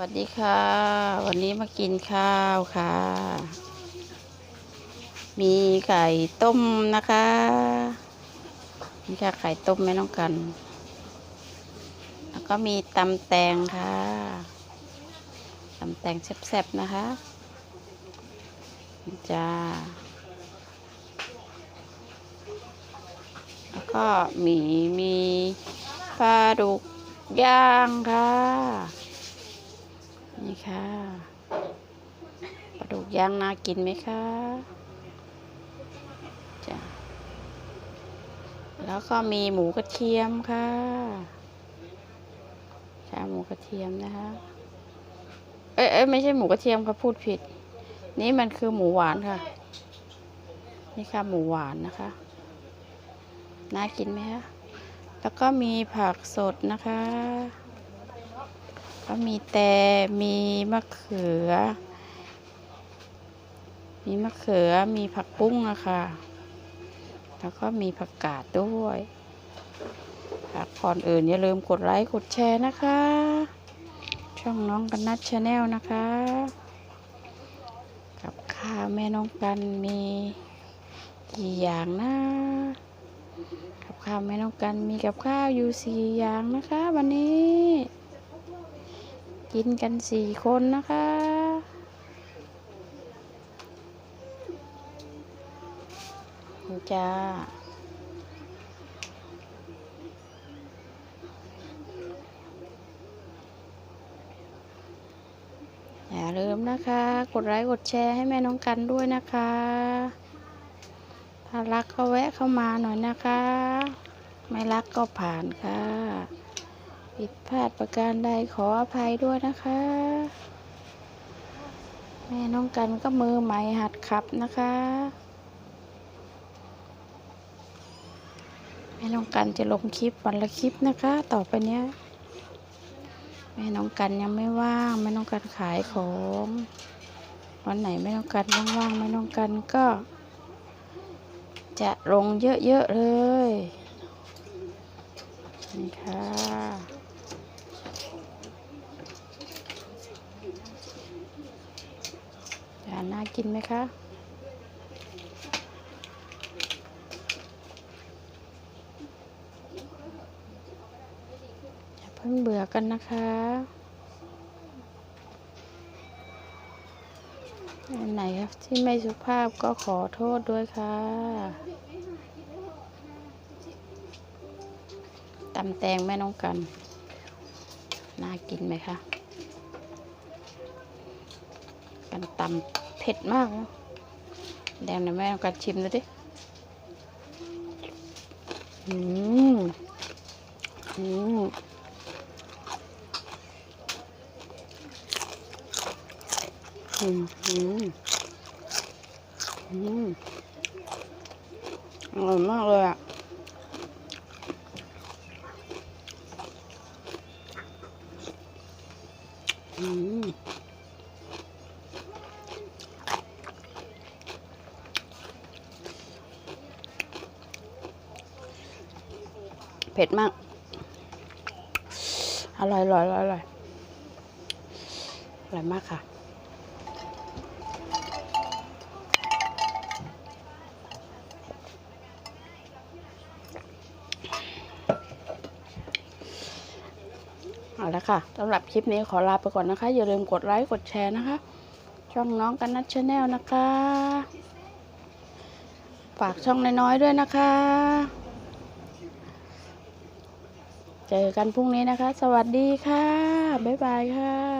วัสดีค่ะ วันนี้มากินข้าวค่ะ มีไข่ต้มนะคะมีค่ะไข่ต้มไม่ต้องกัน แล้วก็มีตำแตงค่ะตำแตงแซ่บๆนะคะนี่จ้าแล้วก็มีมีปลาดุกย่างค่ะ นี่ค่ะปลาดุกย่างน่ากินไหมคะจ้ะแล้วก็มีหมูกระเทียมค่ะชาหมูกระเทียมนะคะ เอ้ยเอ้ยไม่ใช่หมูกระเทียมค่ะพูดผิด นี่มันคือหมูหวานค่ะ นี่ค่ะหมูหวานนะคะ น่ากินไหมคะ แล้วก็มีผักสดนะคะ ก็มีแต่มีมะเขือ มีมะเขือ มีผักบุ้งอะค่ะ แล้วก็มีผักกาดด้วยค่ะก่อนอื่นอย่าลืมกดไลค์ กดแชร์นะคะ ช่องน้องกันนัดชาแนลนะคะ กับข้าวแม่น้องกันมีกี่อย่างนะกับข้าวแม่น้องกันมีกับข้าวอยู่สี่อย่างนะคะ วันนี้ กินกันสี่คนนะคะ จ้า อย่าลืมนะคะ กดไลค์ กดแชร์ให้แม่น้องกันด้วยนะคะ ถ้ารักก็แวะเข้ามาหน่อยนะคะ ไม่รักก็ผ่านค่ะ ผิดพลาดประการใดขออภัยด้วยนะคะ แม่น้องกันก็มือใหม่หัดขับนะคะ แม่น้องกันจะลงคลิปวันละคลิปนะคะ ต่อไปเนี้ย แม่น้องกันยังไม่ว่างแม่น้องกันขายของวันไหนแม่น้องกันว่างๆแม่น้องกันก็ จะลงเยอะๆเลยนี่ค่ะจา น่ากินไหมคะ อย่าเพิ่งเบื่อกันนะคะ อันไหนครับที่ไม่สุภาพก็ขอโทษด้วยค่ะตำแตงแม่น้องกัน น่ากินไหมคะ กันตำ ผ็ดมากนะแดงนะแม่น้องกันชิมดูดิ อืม อืมอืมอืมอืมอร่อยมากเลยอะอืม เผ็ดมาก อร่อยอร่อยอร่อยอร่อยอร่อยมากค่ะ เอาละค่ะสำหรับคลิปนี้ขอลาไปก่อนนะคะ อย่าลืมกดไลค์ กดแชร์นะคะ ช่องน้องกันนัทชาแนลนะคะ ฝากช่องน้อยๆด้วยนะคะ เจอกันพรุ่งนี้นะคะ สวัสดีค่ะ บ๊ายบายค่ะ